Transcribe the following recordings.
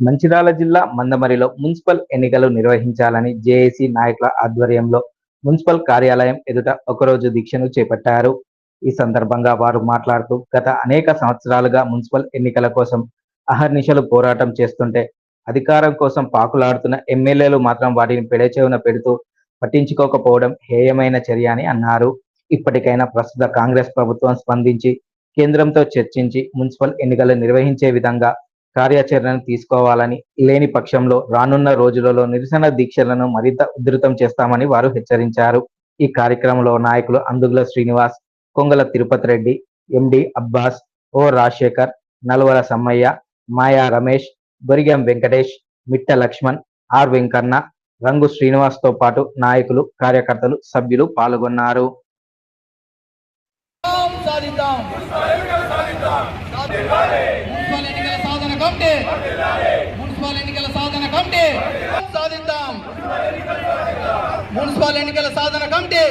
మంచిర్యాల జిల్లా మందమరిలో మున్సిపల్ ఎన్నికలు నిర్వహించాలని జేఏసీ నాయకుల ఆధ్వర్యంలో మున్సిపల్ కార్యాలయం ఎదుట ఒకరోజు దీక్షను చేపట్టారు. ఈ సందర్భంగా వారు మాట్లాడుతూ గత అనేక సంవత్సరాలుగా మున్సిపల్ ఎన్నికల కోసం అహర్నిశలు పోరాటం చేస్తుంటే అధికారం కోసం పాకులాడుతున్న ఎమ్మెల్యేలు మాత్రం వాటిని పెడచేవున పెడుతూ పట్టించుకోకపోవడం హేయమైన చర్య అని అన్నారు. ఇప్పటికైనా ప్రస్తుత కాంగ్రెస్ ప్రభుత్వం స్పందించి కేంద్రంతో చర్చించి మున్సిపల్ ఎన్నికలు నిర్వహించే విధంగా కార్యాచరణను తీసుకోవాలని లేని పక్షంలో రానున్న రోజులలో నిరసన దీక్షలను మరింత ఉధృతం చేస్తామని వారు హెచ్చరించారు. ఈ కార్యక్రమంలో నాయకులు అందుగుల శ్రీనివాస్ కొంగల తిరుపతి రెడ్డి ఎండి అబ్బాస్ ఓ రాజశేఖర్ నల్వల సమ్మయ్య మాయా రమేష్ బొరిగం వెంకటేష్ మిట్ట లక్ష్మణ్ ఆర్ వెంకన్న రంగు శ్రీనివాస్తో పాటు నాయకులు కార్యకర్తలు సభ్యులు పాల్గొన్నారు. కమిటీ. మున్సిపల్ ఎన్నికల సాధన కమిటీ. సాధిద్దాం. మున్సిపల్ ఎన్నికల సాధన కమిటీ.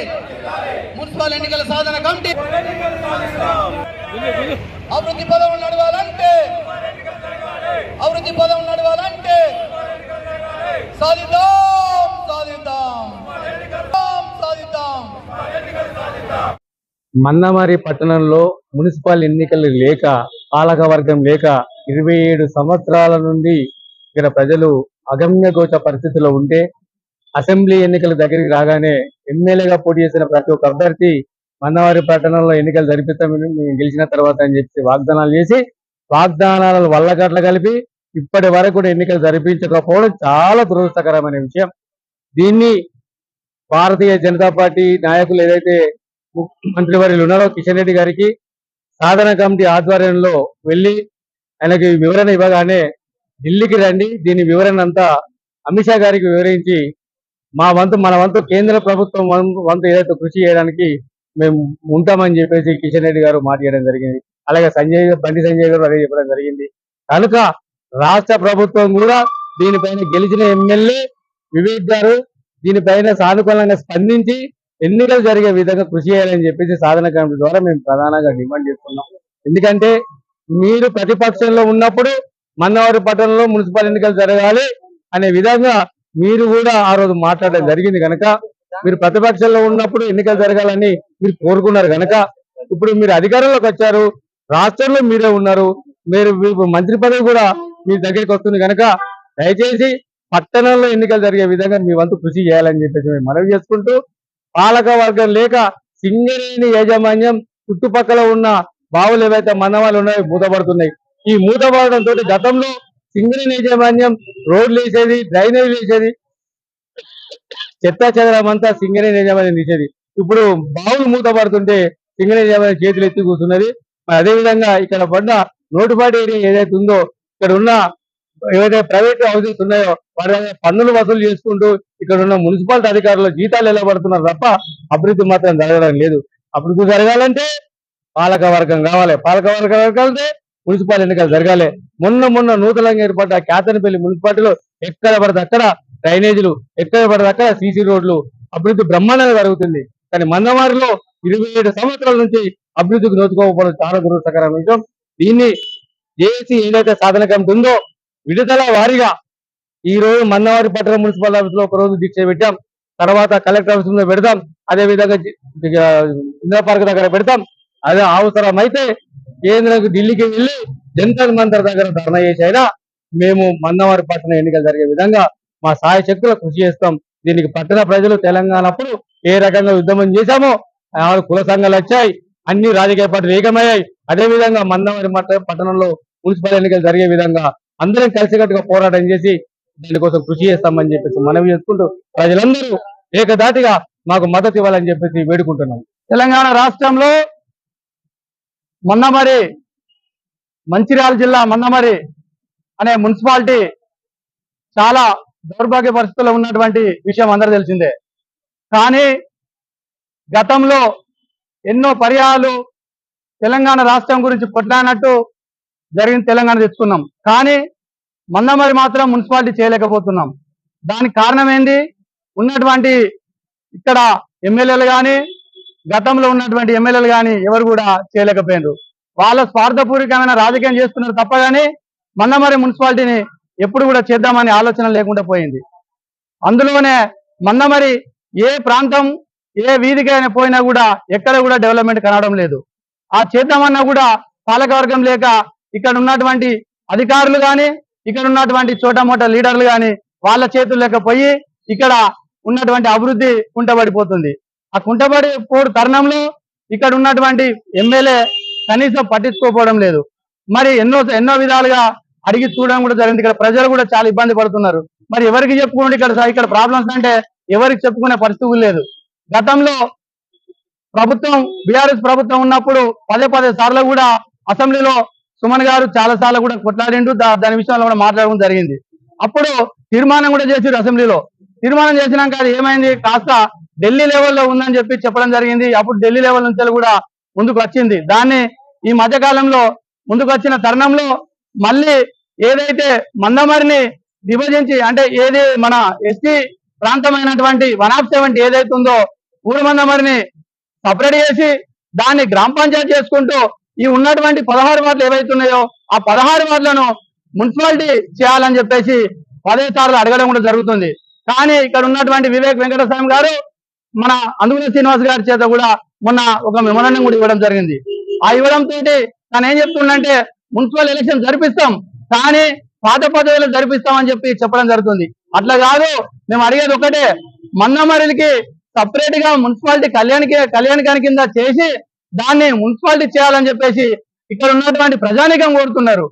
మున్సిపల్ ఎన్నికల సాధన కమిటీ. అభివృద్ధి పదవులు నడవాలంటే. అభివృద్ధి పదవులు నడవాలంటే. సాధిద్దాం. సాధిద్దాం. సాధిద్దాం మన్నమారి పట్టణంలో మున్సిపల్ ఎన్నికలు లేక పాలక వర్గం లేక ఇరవై ఏడు సంవత్సరాల నుండి ఇక్కడ ప్రజలు అగమ్యగోచ పరిస్థితిలో ఉంటే అసెంబ్లీ ఎన్నికల దగ్గరికి రాగానే ఎమ్మెల్యేగా పోటీ చేసిన ప్రతి ఒక్క అభ్యర్థి మన్నవారి పట్టణంలో ఎన్నికలు జరిపిస్తామని మేము గెలిచిన తర్వాత అని చెప్పి వాగ్దానాలు చేసి వాగ్దానాలను వల్లగట్ల కలిపి ఇప్పటి వరకు కూడా ఎన్నికలు జరిపించకపోవడం చాలా దురదృష్టకరమైన విషయం. దీన్ని భారతీయ జనతా పార్టీ నాయకులు ఏదైతే మంత్రివర్యులు ఉన్నారో కిషన్ రెడ్డి గారికి సాధన కమిటీ ఆధ్వర్యంలో వెళ్ళి ఆయనకి వివరణ ఇవ్వగానే ఢిల్లీకి రండి. దీని వివరణ అంతా అమిత్ షా గారికి వివరించి మా వంతు మన వంతు కేంద్ర ప్రభుత్వం వంతు ఏదైతే కృషి చేయడానికి మేము ఉంటామని చెప్పేసి కిషన్ రెడ్డి గారు మాట్లాడడం జరిగింది. అలాగే సంజయ్ బండి సంజయ్ గారు అదే చెప్పడం జరిగింది. కనుక రాష్ట్ర ప్రభుత్వం కూడా దీనిపైన గెలిచిన ఎమ్మెల్యే వివేక్ గారు దీనిపైన సానుకూలంగా స్పందించి ఎన్నికలు జరిగే విధంగా కృషి చేయాలని చెప్పేసి సాధన కమిటీ ద్వారా మేము ప్రధానంగా డిమాండ్ చేస్తున్నాం ఎందుకంటే మీరు ప్రతిపక్షంలో ఉన్నప్పుడు మన్నవారి పట్టణంలో మున్సిపల్ ఎన్నికలు జరగాలి అనే విధంగా మీరు కూడా ఆ రోజు మాట్లాడడం జరిగింది కనుక మీరు ప్రతిపక్షంలో ఉన్నప్పుడు ఎన్నికలు జరగాలని మీరు కోరుకున్నారు కనుక ఇప్పుడు మీరు అధికారంలోకి వచ్చారు రాష్ట్రంలో మీరే ఉన్నారు మీరు మంత్రి పదవి కూడా మీ దగ్గరికి వస్తుంది కనుక దయచేసి పట్టణంలో ఎన్నికలు జరిగే విధంగా మీ వంతు కృషి చేయాలని చెప్పేసి మేము మనవి చేసుకుంటూ పాలక వర్గం లేక సింగరేణి యాజమాన్యం చుట్టుపక్కల ఉన్న బావులు ఏవైతే మందమాలు ఉన్నాయో మూతపడుతున్నాయి. ఈ మూతపడడం తోటి గతంలో సింగరేణి యాజమాన్యం రోడ్లు వేసేది డ్రైనేజ్ వేసేది చెత్త చెదరం అంతా సింగరే యాజమాన్యం తీసేది. ఇప్పుడు బావులు మూతపడుతుంటే సింగరే యాజమాన్యం చేతులు ఎత్తి కూర్చున్నది. అదేవిధంగా అదే విధంగా ఇక్కడ పడ్డ నోటుపాటి ఏరియా ఏదైతే ఉందో ఇక్కడ ఉన్న ఏవైతే ప్రైవేట్ హౌసెస్ ఉన్నాయో వారి పన్నులు వసూలు చేసుకుంటూ ఇక్కడ ఉన్న మున్సిపాలిటీ అధికారులు జీతాలు ఎలా పడుతున్నారు తప్ప అభివృద్ధి మాత్రం జరగడం లేదు. అభివృద్ధి జరగాలంటే పాలక వర్గం కావాలి. పాలక వర్గం జరగాలంటే మున్సిపల్ ఎన్నికలు జరగాలి. మొన్న మొన్న నూతనంగా ఏర్పడ్డ కేతనపల్లి మున్సిపాలిటీలో ఎక్కడ పడితే అక్కడ డ్రైనేజీలు ఎక్కడ పడితే అక్కడ సీసీ రోడ్లు అభివృద్ధి బ్రహ్మాండంగా జరుగుతుంది. కానీ మందమారిలో ఇరవై ఏడు సంవత్సరాల నుంచి అభివృద్ధికి నోచుకోకపోవడం చాలా దురదృష్టకరమైన విషయం. దీన్ని జేఏసీ ఏదైతే సాధన కమిటీ ఉందో విడుదల వారీగా ఈ రోజు మన్నవారి పట్టణ మున్సిపల్ ఆఫీస్లో ఒక రోజు దీక్ష పెట్టాం. తర్వాత కలెక్టర్ ఆఫీస్లో పెడతాం. అదే విధంగా జి- ఇందిరా పార్క్ దగ్గర పెడతాం. అదే అవసరమైతే కేంద్రకు ఢిల్లీకి వెళ్ళి జంతర్ మంతర్ దగ్గర ధర్నా అయినా మేము మన్నవారి పట్టణ ఎన్నికలు జరిగే విధంగా మా సాయ శక్తులు కృషి చేస్తాం. దీనికి పట్టణ ప్రజలు తెలంగాణ అప్పుడు ఏ రకంగా ఉద్యమం చేశామో ఆరు కుల సంఘాలు వచ్చాయి. అన్ని రాజకీయ పార్టీలు ఏకమయ్యాయి. అదే విధంగా పట్టణంలో మున్సిపల్ ఎన్నికలు జరిగే విధంగా అందరం కలిసికట్టుగా పోరాటం చేసి దీనికోసం కృషి చేస్తామని చెప్పేసి మనవి చేసుకుంటూ ప్రజలందరూ ఏకదాటిగా మాకు మద్దతు ఇవ్వాలని చెప్పేసి వేడుకుంటున్నాం. తెలంగాణ రాష్ట్రంలో మొన్నమరి మంచిర్యాల జిల్లా మొన్నమరి అనే మున్సిపాలిటీ చాలా దౌర్భాగ్య పరిస్థితుల్లో ఉన్నటువంటి విషయం అందరూ తెలిసిందే. కానీ గతంలో ఎన్నో పర్యాలు తెలంగాణ రాష్ట్రం గురించి కొట్లాడినట్టు జరిగిన తెలంగాణ తెచ్చుకున్నాం. కానీ మన్నమరి మాత్రం మున్సిపాలిటీ చేయలేకపోతున్నాం. దానికి కారణం ఏంది? ఉన్నటువంటి ఇక్కడ ఎమ్మెల్యేలు కానీ గతంలో ఉన్నటువంటి ఎమ్మెల్యేలు కానీ ఎవరు కూడా చేయలేకపోయినారు. వాళ్ళ స్వార్థపూర్వకమైన రాజకీయం చేస్తున్నారు తప్ప కానీ మన్నమరి మున్సిపాలిటీని ఎప్పుడు కూడా చేద్దామని ఆలోచన లేకుండా పోయింది. అందులోనే మందమరి ఏ ప్రాంతం ఏ వీధికైనా పోయినా కూడా ఎక్కడ కూడా డెవలప్మెంట్ కనడం లేదు. ఆ చేద్దామన్నా కూడా పాలకవర్గం లేక ఇక్కడ ఉన్నటువంటి అధికారులు కానీ ఇక్కడ ఉన్నటువంటి చోట మోట లీడర్లు కానీ వాళ్ళ చేతులు లేకపోయి ఇక్కడ ఉన్నటువంటి అభివృద్ధి కుంటబడిపోతుంది. ఆ కుంటబడి పోడు తరుణంలో ఇక్కడ ఉన్నటువంటి ఎమ్మెల్యే కనీసం పట్టించుకోకపోవడం లేదు. మరి ఎన్నో ఎన్నో విధాలుగా అడిగి చూడడం కూడా జరిగింది. ఇక్కడ ప్రజలు కూడా చాలా ఇబ్బంది పడుతున్నారు. మరి ఎవరికి చెప్పుకోండి ఇక్కడ ఇక్కడ ప్రాబ్లమ్స్ అంటే ఎవరికి చెప్పుకునే పరిస్థితులు లేదు. గతంలో ప్రభుత్వం బీఆర్ఎస్ ప్రభుత్వం ఉన్నప్పుడు పదే పదే సార్లు కూడా అసెంబ్లీలో సుమన్ గారు చాలా సార్లు కూడా కొట్లాడిండు. దాని విషయంలో కూడా మాట్లాడడం జరిగింది. అప్పుడు తీర్మానం కూడా చేసారు అసెంబ్లీలో. తీర్మానం చేసినాక అది ఏమైంది? కాస్త ఢిల్లీ లెవెల్లో ఉందని చెప్పి చెప్పడం జరిగింది. అప్పుడు ఢిల్లీ లెవెల్ నుంచి కూడా ముందుకు వచ్చింది. దాన్ని ఈ మధ్య కాలంలో ముందుకు వచ్చిన తరుణంలో మళ్ళీ ఏదైతే మందమరిని విభజించి అంటే ఏది మన ఎస్టీ ప్రాంతమైనటువంటి వన్ ఆఫ్ సెవెంటీ ఏదైతే ఉందో ఊరు మందమరిని సపరేట్ చేసి దాన్ని గ్రామ పంచాయతీ చేసుకుంటూ ఈ ఉన్నటువంటి పదహారు వార్డులు ఏవైతే ఉన్నాయో ఆ పదహారు వార్డులను మున్సిపాలిటీ చేయాలని చెప్పేసి పదే సార్లు అడగడం కూడా జరుగుతుంది. కానీ ఇక్కడ ఉన్నటువంటి వివేక్ వెంకటస్వామి గారు మన అందుగుల శ్రీనివాస్ గారి చేత కూడా మొన్న ఒక మెమోరాండం కూడా ఇవ్వడం జరిగింది. ఆ ఇవ్వడం తోటి తను ఏం చెప్తుండంటే మున్సిపల్ ఎలక్షన్ జరిపిస్తాం కానీ పాత పదవులు జరిపిస్తామని చెప్పి చెప్పడం జరుగుతుంది. అట్లా కాదు మేము అడిగేది ఒకటే మన్నమరిలికి సపరేట్గా మున్సిపాలిటీ కళ్యాణికి కళ్యాణికాని కింద చేసి దాన్ని మున్సిపాలిటీ చేయాలని చెప్పేసి ఇక్కడ ఉన్నటువంటి ప్రజానికం కోరుతున్నారు.